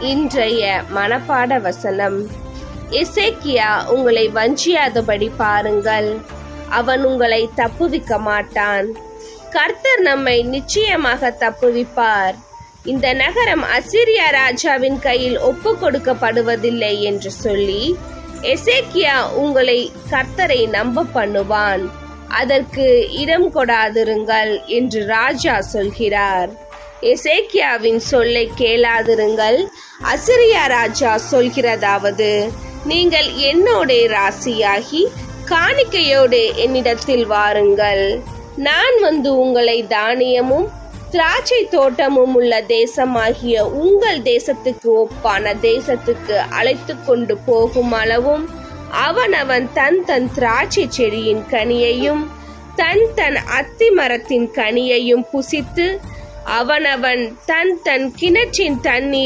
இன்றைய மனப்பாட வசனம். இசைக்கியா உங்களை வஞ்சியாதபடி பாருங்கள். அவன் உங்களை தப்புவிக்க மாட்டான். கர்த்தர் நம்மை நிச்சயமாக தப்புவிப்பார். இந்த நகரம் அசிரியா ராஜாவின் கையில் ஒப்பு கொடுக்கப்படுவதில்லை என்று சொல்லி எசேக்கியா உங்களை கர்த்தரை நம்ப பண்ணுவான் அதற்கு இடம் கொடாதிருங்கள் என்று ராஜா சொல்கிறார். எசேக்கியாவின் சொல்லை கேளாதிருங்கள். அசிரியா ராஜா சொல்கிறதாவது நீங்கள் என்னோடே ராசியாகி காணிக்கையோடு என்னிடத்தில் வாருங்கள். நான் வந்து உங்களை தானியமும் திராட்சை தோட்டமும் உள்ள தேசமாகிய உங்கள் தேசத்துக்கு ஒப்பான தேசத்துக்கு அழைத்து கொண்டு போகும் அளவும் அவனவன் தன் தன் திராட்சை செடியின் கனியையும் தன் தன் அத்தி மரத்தின் கனியையும் புசித்து அவனவன் தன் தன் கிணற்றின் தண்ணீரை